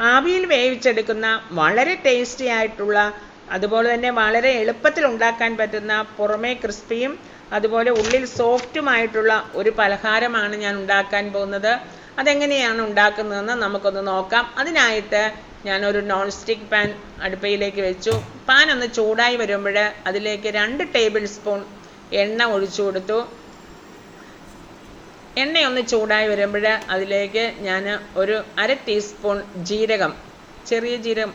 ആവിയിൽ വേവിച്ചെടുക്കുന്ന വളരെ ടേസ്റ്റി ആയിട്ടുള്ള അതുപോലെ തന്നെ വളരെ എളുപ്പത്തിൽ ഉണ്ടാക്കാൻ പറ്റുന്ന പുറമേ ക്രിസ്പിയും അതുപോലെ ഉള്ളിൽ സോഫ്റ്റുമായിട്ടുള്ള ഒരു പലഹാരമാണ് ഞാൻ ഉണ്ടാക്കാൻ പോകുന്നത്. അതെങ്ങനെയാണ് ഉണ്ടാക്കുന്നതെന്ന് നമുക്കൊന്ന് നോക്കാം. അതിനായിട്ട് ഞാനൊരു നോൺ സ്റ്റിക്ക് പാൻ അടുപ്പയിലേക്ക് വെച്ചു. പാൻ ഒന്ന് ചൂടായി വരുമ്പോൾ അതിലേക്ക് രണ്ട് ടേബിൾ സ്പൂൺ എണ്ണ ഒഴിച്ചു കൊടുത്തു. എണ്ണ ഒന്ന് ചൂടായി വരുമ്പോൾ അതിലേക്ക് ഞാൻ ഒരു അര ടീസ്പൂൺ ജീരകം ചെറിയ ജീരകം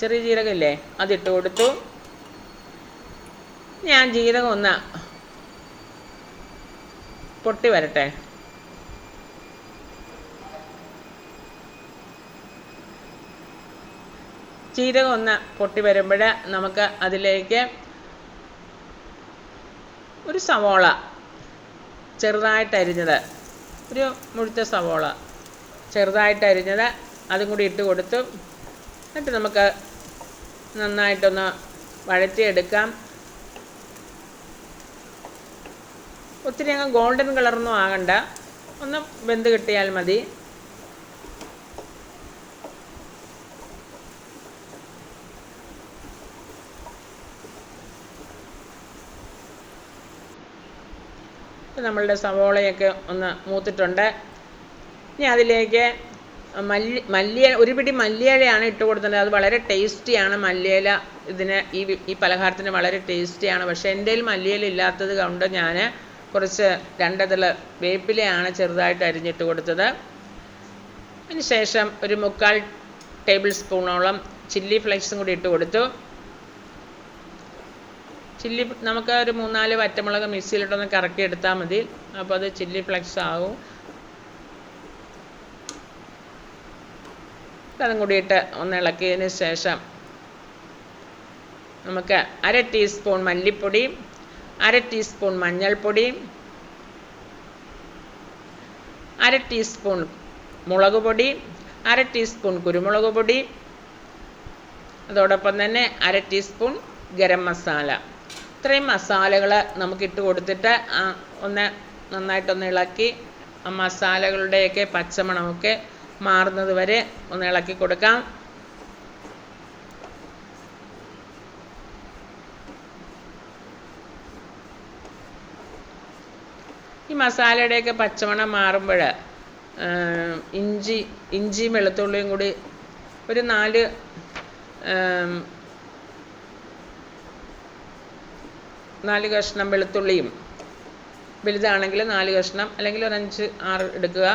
ചെറിയ ജീരകമില്ലേ അതിട്ട് കൊടുത്തു. ഞാൻ ജീരകം ഒന്ന് പൊട്ടി വരട്ടെ. ജീരകം ഒന്ന് പൊട്ടി വരുമ്പോൾ നമുക്ക് അതിലേക്ക് ഒരു സവോള ചെറുതായിട്ട് അരിഞ്ഞത്. ഒരു മുഴുത്ത സവോള. ചെറുതായിട്ട് അരിഞ്ഞത് അതും കൂടി ഇട്ട് കൊടുത്തു. എന്നിട്ട് നമുക്ക് നന്നായിട്ടൊന്ന് വഴറ്റിയെടുക്കാം. ഒത്തിരി അങ്ങ് ഗോൾഡൻ കളറൊന്നും ആകണ്ട. ഒന്ന് വെന്ത് കിട്ടിയാൽ മതി. നമ്മളുടെ സവോളയൊക്കെ ഒന്ന് മൂത്തിട്ടുണ്ട്. ഇനി അതിലേക്ക് മല്ലി മല്ലിയ ഒരു പിടി മല്ലിയിലയാണ് ഇട്ട് കൊടുത്തത് അത് വളരെ ടേസ്റ്റിയാണ് മല്ലിയില. ഇതിന് ഈ ഈ പലഹാരത്തിന് വളരെ ടേസ്റ്റിയാണ്. പക്ഷേ എന്റെ മല്ലിയില ഇല്ലാത്തത് കൊണ്ട് ഞാൻ കുറച്ച് രണ്ടതിൽ വേപ്പിലയാണ് ചെറുതായിട്ട് അരിഞ്ഞിട്ട് കൊടുത്തത്. അതിന് ശേഷം ഒരു മുക്കാൽ ടേബിൾ സ്പൂണോളം ചില്ലി ഫ്ലേക്സും കൂടി ഇട്ട് കൊടുത്തു. ചില്ലി നമുക്ക് ഒരു മൂന്നാൽ വറ്റമുളക് മിക്സിയിലിട്ടൊന്ന് കറക്കി എടുത്താൽ മതി. അപ്പോൾ അത് ചില്ലി ഫ്ലെക്സ് ആവും. അതും കൂടിയിട്ട് ഒന്ന് ഇളക്കിയതിന് ശേഷം നമുക്ക് അര ടീസ്പൂൺ മല്ലിപ്പൊടി അര ടീസ്പൂൺ മഞ്ഞൾപ്പൊടി അര ടീസ്പൂൺ മുളക് പൊടി അര ടീസ്പൂൺ കുരുമുളക് പൊടി അതോടൊപ്പം തന്നെ അര ടീസ്പൂൺ ഗരം മസാല. ഇത്രയും മസാലകൾ നമുക്ക് ഇട്ട് കൊടുത്തിട്ട് ഒന്ന് നന്നായിട്ടൊന്ന് ഇളക്കി ആ മസാലകളുടെയൊക്കെ പച്ചമണമൊക്കെ മാറുന്നത് വരെ ഒന്ന് ഇളക്കി കൊടുക്കാം. ഈ മസാലയുടെയൊക്കെ പച്ചമണം മാറുമ്പോൾ ഇഞ്ചി ഇഞ്ചിയും വെളുത്തുള്ളിയും കൂടി ഒരു നാല് നാല് കഷ്ണം വെളുത്തുള്ളിയും. വലുതാണെങ്കിൽ നാല് കഷ്ണം അല്ലെങ്കിൽ ഒരു അഞ്ച് ആറ് എടുക്കുക.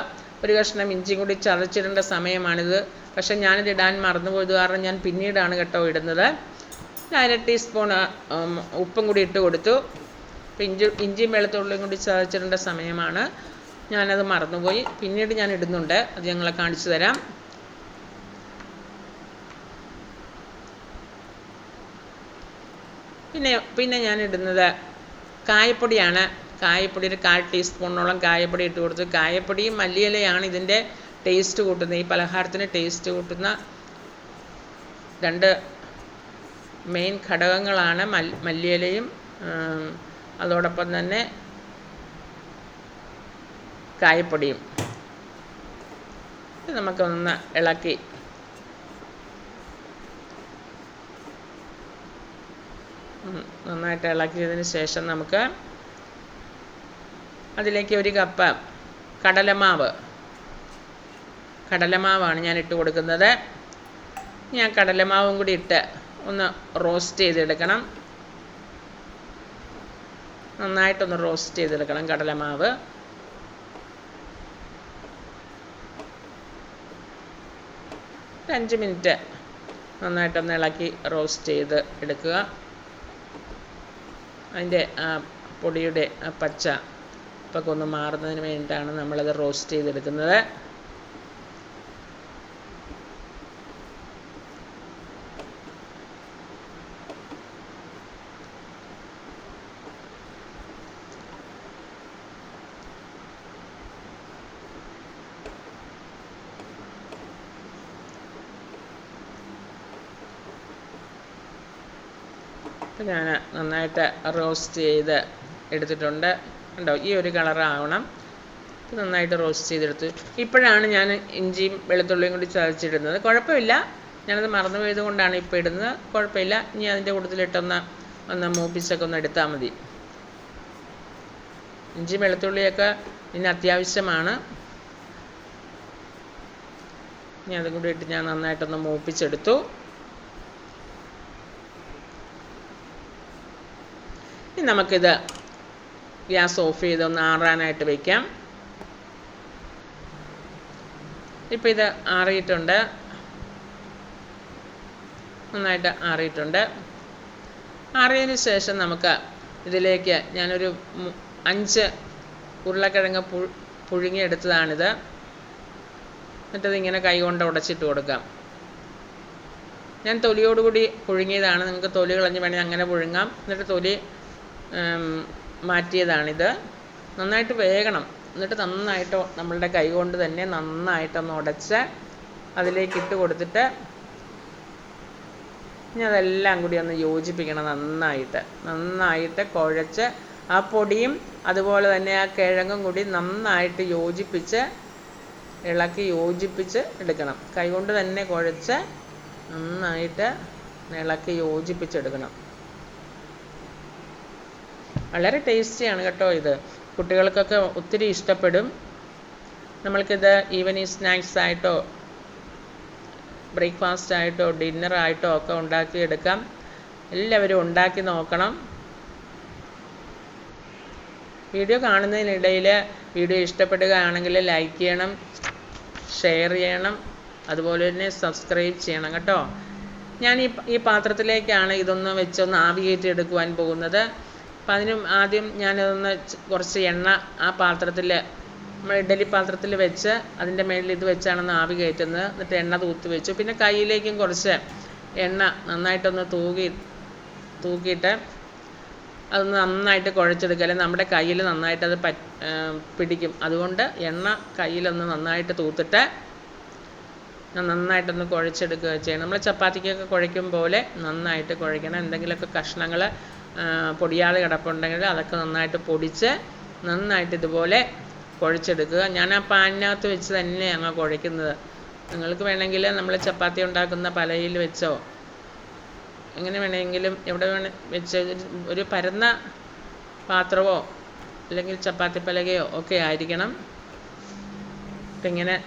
ഒരു കഷ്ണം ഇഞ്ചി കൂടി ചതച്ചിടേണ്ട സമയമാണിത്. പക്ഷേ ഞാനിത് ഇടാൻ മറന്നുപോയത് കാരണം ഞാൻ പിന്നീടാണ് കേട്ടോ ഇടുന്നത്. അര ടീസ്പൂൺ ഉപ്പും കൂടി ഇട്ട് കൊടുത്തു. ഇഞ്ചി ഇഞ്ചിയും വെളുത്തുള്ളിയും കൂടി ചതച്ചിടേണ്ട സമയമാണ്. ഞാനത് മറന്നുപോയി. പിന്നീട് ഞാൻ ഇടുന്നുണ്ട്. അത് ഞങ്ങളെ കാണിച്ചു തരാം. പിന്നെ പിന്നെ ഞാൻ ഇടുന്നത് കായപ്പൊടിയാണ്. കായപ്പൊടി ഒരു കാൽ ടീസ്പൂണോളം കായപ്പൊടി ഇട്ട് കൊടുത്തു. കായപ്പൊടിയും മല്ലിയിലയാണ് ഇതിന്റെ ടേസ്റ്റ് കൂട്ടുന്നത്. ഈ പലഹാരത്തിന് ടേസ്റ്റ് കൂട്ടുന്ന രണ്ട് മെയിൻ ഘടകങ്ങളാണ് മൽ മല്ലിയിലയും അതോടൊപ്പം തന്നെ കായപ്പൊടിയും. നമുക്കൊന്ന് ഇളക്കി നന്നായിട്ട് ഇളക്കിയതിന് ശേഷം നമുക്ക് അതിലേക്ക് ഒരു കപ്പ് കടലമാവ്. കടലമാവാണ് ഞാൻ ഇട്ട് കൊടുക്കുന്നത്. ഞാൻ കടലമാവും കൂടി ഇട്ട് ഒന്ന് റോസ്റ്റ് ചെയ്തെടുക്കണം. നന്നായിട്ടൊന്ന് റോസ്റ്റ് ചെയ്തെടുക്കണം കടലമാവ്. അഞ്ച് മിനിറ്റ് നന്നായിട്ടൊന്ന് ഇളക്കി റോസ്റ്റ് ചെയ്ത് എടുക്കുക. അതിന്റെ ആ പൊടിയുടെ ആ പച്ച ഒക്കെ ഒന്ന് മാറുന്നതിന് വേണ്ടിയിട്ടാണ് നമ്മളത് റോസ്റ്റ് ചെയ്തെടുക്കുന്നത്. ഇപ്പം ഞാൻ നന്നായിട്ട് റോസ്റ്റ് ചെയ്ത് എടുത്തിട്ടുണ്ട്. കണ്ടോ ഈ ഒരു കളറാവണം. നന്നായിട്ട് റോസ്റ്റ് ചെയ്തെടുത്തു. ഇപ്പോഴാണ് ഞാൻ ഇഞ്ചിയും വെളുത്തുള്ളിയും കൂടി ചതച്ചിടുന്നത്. കുഴപ്പമില്ല. ഞാനത് മറന്നു പോയത് കൊണ്ടാണ് ഇപ്പോൾ ഇടുന്നത്. കുഴപ്പമില്ല. ഇനി അതിന്റെ കൂട്ടത്തിലിട്ടൊന്ന് ഒന്ന് മൂപ്പിച്ചൊക്കെ ഒന്ന് എടുത്താൽ മതി. ഇഞ്ചി വെളുത്തുള്ളിയൊക്കെ ഇനി അത്യാവശ്യമാണ്. ഇനി അതും കൂടി ഇട്ട് ഞാൻ നന്നായിട്ടൊന്ന് മൂപ്പിച്ചെടുത്തു. ഇനി നമുക്കിത് ഗ്യാസ് ഓഫ് ചെയ്ത് ഒന്ന് ആറാനായിട്ട് വയ്ക്കാം ഇപ്പം ഇത് ആറിയിട്ടുണ്ട്. നന്നായിട്ട് ആറിയിട്ടുണ്ട്. ആറിയതിന് ശേഷം നമുക്ക് ഇതിലേക്ക് ഞാനൊരു അഞ്ച് ഉരുളക്കിഴങ്ങ് പു പുഴുങ്ങിയെടുത്തതാണിത്. എന്നിട്ടത് ഇങ്ങനെ കൈകൊണ്ട് ഉടച്ചിട്ട് കൊടുക്കാം. ഞാൻ തൊലിയോടുകൂടി പുഴുങ്ങിയതാണ്. നിങ്ങൾക്ക് തൊലി കളഞ്ഞ് വേണമെങ്കിൽ അങ്ങനെ പുഴുങ്ങാം. എന്നിട്ട് തൊലി മാറ്റിയതാണിത്. നന്നായിട്ട് വേകണം. എന്നിട്ട് നന്നായിട്ട് നമ്മളുടെ കൈ കൊണ്ട് തന്നെ നന്നായിട്ടൊന്ന് ഉടച്ച് അതിലേക്ക് ഇട്ട് കൊടുത്തിട്ട് ഇനി അതെല്ലാം കൂടി ഒന്ന് യോജിപ്പിക്കണം നന്നായിട്ട്. നന്നായിട്ട് കുഴച്ച് ആ പൊടിയും അതുപോലെ തന്നെ ആ കിഴങ്ങും കൂടി നന്നായിട്ട് യോജിപ്പിച്ച് ഇളക്കി യോജിപ്പിച്ച് എടുക്കണം. കൈകൊണ്ട് തന്നെ കുഴച്ച് നന്നായിട്ട് ഇളക്കി യോജിപ്പിച്ചെടുക്കണം വളരെ ടേസ്റ്റിയാണ് കേട്ടോ ഇത്. കുട്ടികൾക്കൊക്കെ ഒത്തിരി ഇഷ്ടപ്പെടും. നമ്മൾക്കിത് ഈവനിങ് സ്നാക്സ് ആയിട്ടോ ബ്രേക്ക്ഫാസ്റ്റ് ആയിട്ടോ ഡിന്നർ ആയിട്ടോ ഒക്കെ ഉണ്ടാക്കിയെടുക്കാം. എല്ലാവരും ഉണ്ടാക്കി നോക്കണം. വീഡിയോ കാണുന്നതിനിടയിൽ വീഡിയോ ഇഷ്ടപ്പെടുകയാണെങ്കിൽ ലൈക്ക് ചെയ്യണം ഷെയർ ചെയ്യണം അതുപോലെ തന്നെ സബ്സ്ക്രൈബ് ചെയ്യണം കേട്ടോ. ഞാൻ ഈ ഈ പാത്രത്തിലേക്കാണ് ഇതൊന്ന് വെച്ചൊന്ന് ആവി കയറ്റി എടുക്കുവാൻ പോകുന്നത്. അപ്പം അതിന് ആദ്യം ഞാനതൊന്ന് കുറച്ച് എണ്ണ ആ പാത്രത്തിൽ നമ്മൾ ഇഡലി പാത്രത്തിൽ വെച്ച് അതിന്റെ മേളിൽ ഇത് വെച്ചാണ് ആവി കയറ്റുന്നത്. എന്നിട്ട് എണ്ണ തൂത്ത് വെച്ചു. പിന്നെ കയ്യിലേക്കും കുറച്ച് എണ്ണ നന്നായിട്ടൊന്ന് തൂകി തൂക്കിയിട്ട് അതൊന്ന് നന്നായിട്ട് കുഴച്ചെടുക്കുക. നമ്മുടെ കയ്യിൽ നന്നായിട്ട് അത് പിടിക്കും. അതുകൊണ്ട് എണ്ണ കയ്യിലൊന്ന് നന്നായിട്ട് തൂത്തിട്ട് നന്നായിട്ടൊന്ന് കുഴച്ചെടുക്കുക ചെയ്യണം നമ്മൾ ചപ്പാത്തിക്കൊക്കെ കുഴയ്ക്കും പോലെ നന്നായിട്ട് കുഴയ്ക്കണം. എന്തെങ്കിലുമൊക്കെ കഷ്ണങ്ങൾ പൊടിയാതെ കിടപ്പുണ്ടെങ്കിൽ അതൊക്കെ നന്നായിട്ട് പൊടിച്ച് നന്നായിട്ട് ഇതുപോലെ കുഴച്ചെടുക്കുക. ഞാൻ ആ പാനിനകത്ത് വെച്ച് തന്നെ അങ്ങ് കുഴയ്ക്കുന്നത്. നിങ്ങൾക്ക് വേണമെങ്കിൽ നമ്മൾ ചപ്പാത്തി ഉണ്ടാക്കുന്ന പലയിൽ വെച്ചോ? എങ്ങനെ വേണമെങ്കിലും എവിടെ വേണ വെച്ച് ഒരു- പരന്ന പാത്രമോ അല്ലെങ്കിൽ ചപ്പാത്തി പലകയോ ഒക്കെ ആയിരിക്കണം. അപ്പം ഇങ്ങനെ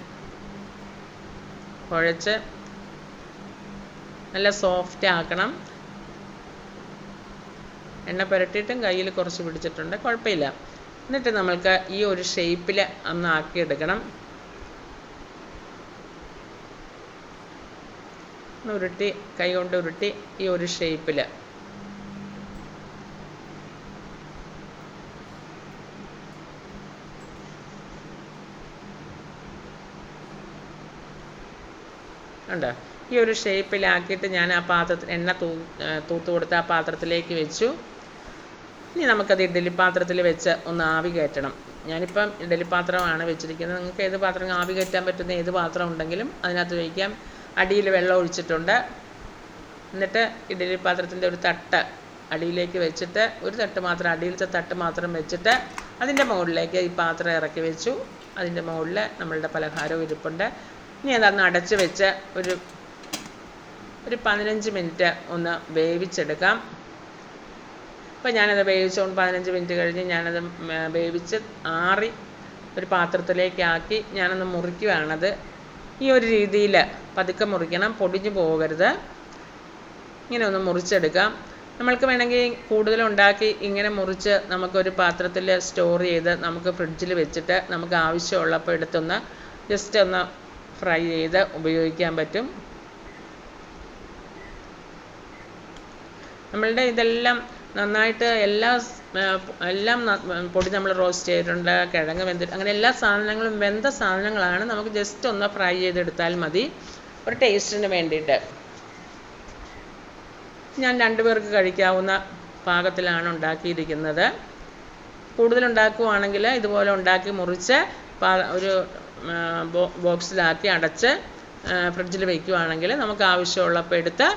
കുഴച്ച് നല്ല സോഫ്റ്റ് ആക്കണം. എണ്ണ പുരട്ടിയിട്ടും കയ്യിൽ കുറച്ച് പിടിച്ചിട്ടുണ്ട്. കുഴപ്പമില്ല. എന്നിട്ട് നമ്മൾക്ക് ഈ ഒരു ഷേപ്പിൽ ഒന്ന് ആക്കിയെടുക്കണം. ഉരുട്ടി കൈ കൊണ്ട് ഉരുട്ടി ഈ ഒരു ഷേപ്പിൽ ഉണ്ട് ഈ ഒരു ഷേപ്പിലാക്കിയിട്ട് ഞാൻ ആ പാത്രത്തിൽ എണ്ണ തൂ തൂത്ത് കൊടുത്ത് ആ പാത്രത്തിലേക്ക് വെച്ചു. ഇനി നമുക്കത് ഇഡ്ഡലി പാത്രത്തിൽ വെച്ച് ഒന്ന് ആവി കയറ്റണം. ഞാനിപ്പം ഇഡ്ഡലി പാത്രമാണ് വെച്ചിരിക്കുന്നത്. നിങ്ങൾക്ക് ഏത് പാത്രം ആവി കയറ്റാൻ പറ്റുന്ന ഏത് പാത്രം ഉണ്ടെങ്കിലും അതിനകത്ത് വയ്ക്കാം അടിയിൽ വെള്ളം ഒഴിച്ചിട്ടുണ്ട്. എന്നിട്ട് ഇഡ്ഡലി പാത്രത്തിന്റെ ഒരു തട്ട് അടിയിലേക്ക് വെച്ചിട്ട് ഒരു തട്ട് മാത്രം അടിയിലത്തെ തട്ട് മാത്രം വെച്ചിട്ട് അതിന്റെ മുകളിലേക്ക് ഈ പാത്രം ഇറക്കി വെച്ചു. അതിന്റെ മുകളിൽ നമ്മളുടെ പലഹാരവും ഇരിപ്പുണ്ട്. ഇനി അതൊന്ന് അടച്ച് വെച്ച് ഒരു ഒരു പതിനഞ്ച് മിനിറ്റ് ഒന്ന് വേവിച്ചെടുക്കാം. അപ്പോൾ ഞാനത് വേവിച്ചുകൊണ്ട് പതിനഞ്ച് മിനിറ്റ് കഴിഞ്ഞ് ഞാനത് വേവിച്ച് ആറി ഒരു പാത്രത്തിലേക്കാക്കി ഞാനൊന്ന് മുറിക്കുവാണത്. ഈ ഒരു രീതിയിൽ പതുക്കെ മുറിക്കണം പൊടിഞ്ഞു പോകരുത്. ഇങ്ങനെ ഒന്ന് മുറിച്ചെടുക്കാം. നമ്മൾക്ക് വേണമെങ്കിൽ കൂടുതൽ ഉണ്ടാക്കി ഇങ്ങനെ മുറിച്ച് നമുക്കൊരു പാത്രത്തിൽ സ്റ്റോർ ചെയ്ത് നമുക്ക് ഫ്രിഡ്ജിൽ വെച്ചിട്ട് നമുക്ക് ആവശ്യമുള്ളപ്പോൾ എടുത്തൊന്ന് ജസ്റ്റ് ഒന്ന് ഫ്രൈ ചെയ്ത് ഉപയോഗിക്കാൻ പറ്റും. നമ്മളുടെ ഇതെല്ലാം നന്നായിട്ട് എല്ലാ എല്ലാം പൊടി നമ്മൾ റോസ്റ്റ് ചെയ്തിട്ടുണ്ട് കിഴങ്ങ് വെന്തിട്ട് അങ്ങനെ എല്ലാ സാധനങ്ങളും വെന്ത സാധനങ്ങളാണ്. നമുക്ക് ജസ്റ്റ് ഒന്ന് ഫ്രൈ ചെയ്തെടുത്താൽ മതി. ഒരു ടേസ്റ്റിന് വേണ്ടിയിട്ട്. ഞാൻ രണ്ടു പേർക്ക് കഴിക്കാവുന്ന പാകത്തിലാണ് ഉണ്ടാക്കിയിരിക്കുന്നത്. കൂടുതൽ ഉണ്ടാക്കുവാണെങ്കിൽ ഇതുപോലെ ഉണ്ടാക്കി മുറിച്ച് ഒരു ബോക്സിലാക്കി അടച്ച് ഫ്രിഡ്ജിൽ വയ്ക്കുവാണെങ്കിൽ നമുക്ക് ആവശ്യമുള്ളപ്പോൾ എടുത്ത്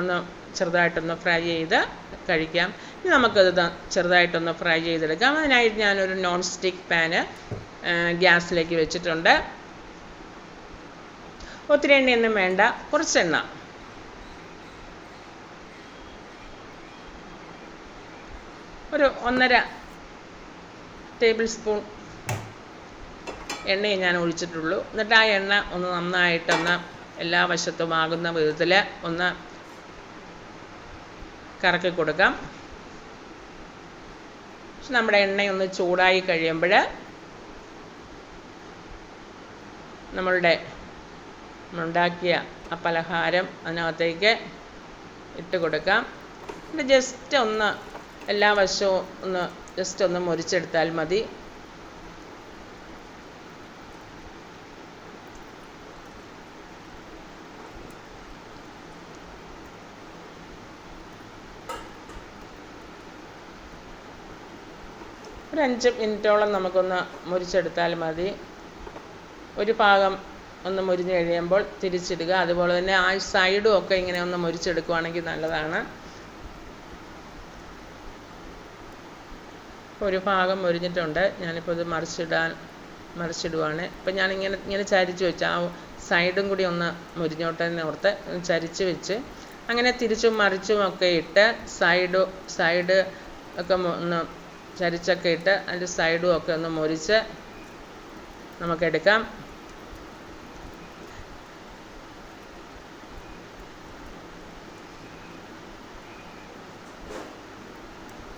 ഒന്ന് ചെറുതായിട്ടൊന്ന് ഫ്രൈ ചെയ്ത് കഴിക്കാം. ഇനി നമുക്കത് ചെറുതായിട്ടൊന്ന് ഫ്രൈ ചെയ്തെടുക്കാം. അതിനായിട്ട് ഞാനൊരു നോൺ സ്റ്റിക്ക് പാന് ഗ്യാസിലേക്ക് വെച്ചിട്ടുണ്ട്. ഒത്തിരി എണ്ണയൊന്നും വേണ്ട. കുറച്ചെണ്ണ. ഒരു ഒന്നര ടേബിൾ സ്പൂൺ എണ്ണയെ ഞാൻ ഒഴിച്ചിട്ടുള്ളൂ. എന്നിട്ട് ആ എണ്ണ ഒന്ന് നന്നായിട്ടൊന്ന് എല്ലാ വശത്തും ആകുന്ന വിധത്തിൽ ഒന്ന് കറക്കി കൊടുക്കാം. നമ്മുടെ എണ്ണയൊന്ന് ചൂടായി കഴിയുമ്പോൾ നമ്മളുടെ ഉണ്ടാക്കിയ ആ പലഹാരം അതിനകത്തേക്ക് ഇട്ട് കൊടുക്കാം. പിന്നെ ജസ്റ്റ് ഒന്ന് എല്ലാ വശവും ഒന്ന് ജസ്റ്റ് ഒന്ന് മുരിച്ചെടുത്താൽ മതി. അഞ്ച് മിനിറ്റോളം നമുക്കൊന്ന് മുരിച്ചെടുത്താൽ മതി. ഒരു ഭാഗം ഒന്ന് മുരിഞ്ഞ് കഴിയുമ്പോൾ തിരിച്ചിടുക. അതുപോലെ തന്നെ ആ സൈഡും ഒക്കെ ഇങ്ങനെ ഒന്ന് മുരിച്ചെടുക്കുവാണെങ്കിൽ നല്ലതാണ്. ഒരു ഭാഗം മുരിഞ്ഞിട്ടുണ്ട്. ഞാനിപ്പോൾ ഇത് മറിച്ചിടാൻ മറിച്ചിടുവാണ്. ഇപ്പം ഞാനിങ്ങനെ ഇങ്ങനെ ചരിച്ച് വെച്ച് ആ സൈഡും കൂടി ഒന്ന് മുരിഞ്ഞോട്ടെ ഓർത്ത് ചരിച്ച് വെച്ച് അങ്ങനെ തിരിച്ചും മറിച്ചും ഒക്കെ ഇട്ട് സൈഡ് സൈഡ് ഒക്കെ ഒന്ന് ചരിച്ചൊക്കെ ഇട്ട് അതിന്റെ സൈഡും ഒക്കെ ഒന്ന് മുറിച്ച് നമുക്കെടുക്കാം.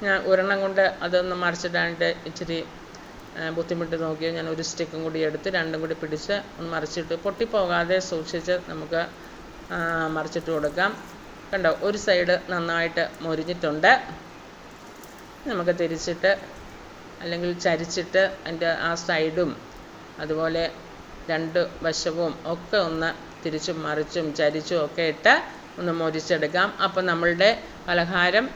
ഞാൻ ഒരെണ്ണം കൊണ്ട് അതൊന്ന് മറിച്ചിടാനായിട്ട് ഇച്ചിരി ബുദ്ധിമുട്ട് നോക്കിയാൽ ഞാൻ ഒരു സ്റ്റിക്കും കൂടി എടുത്ത് രണ്ടും കൂടി പിടിച്ച് ഒന്ന് മറിച്ചിട്ട് പൊട്ടിപ്പോകാതെ സൂക്ഷിച്ച് നമുക്ക് മറിച്ചിട്ട് കൊടുക്കാം. കണ്ടോ ഒരു സൈഡ് നന്നായിട്ട് മൊരിഞ്ഞിട്ടുണ്ട്. നമുക്ക് തിരിച്ചിട്ട് അല്ലെങ്കിൽ ചരിച്ചിട്ട് അതിന്റെ ആ സൈഡും അതുപോലെ രണ്ട് വശവും ഒക്കെ ഒന്ന് തിരിച്ചും മറിച്ചും ചരിച്ചും ഒക്കെ ഇട്ട് ഒന്ന് മൊരിച്ചെടുക്കാം. അപ്പോൾ നമ്മളുടെ പലഹാരം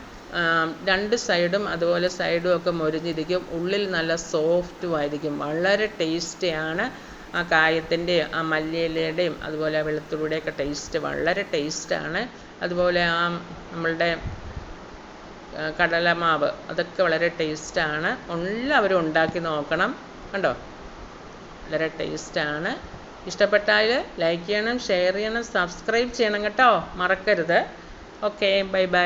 രണ്ട് സൈഡും അതുപോലെ സൈഡും ഒക്കെ മൊരിഞ്ഞിരിക്കും. ഉള്ളിൽ നല്ല സോഫ്റ്റും ആയിരിക്കും. വളരെ ടേസ്റ്റിയാണ് ആ കായത്തിന്റെയും ആ മല്ലിയിലയുടെയും അതുപോലെ വെളുത്തുള്ളിയുടെയൊക്കെ ടേസ്റ്റ് വളരെ ടേസ്റ്റാണ് അതുപോലെ ആ നമ്മളുടെ കടലമാവ്. അതൊക്കെ വളരെ ടേസ്റ്റാണ്. എല്ലാവരും ഉണ്ടാക്കി നോക്കണം. കണ്ടോ? വളരെ ടേസ്റ്റാണ്. ഇഷ്ടപ്പെട്ടാൽ ലൈക്ക് ചെയ്യണം ഷെയർ ചെയ്യണം സബ്സ്ക്രൈബ് ചെയ്യണം കേട്ടോ. മറക്കരുത്. Okay bye bye.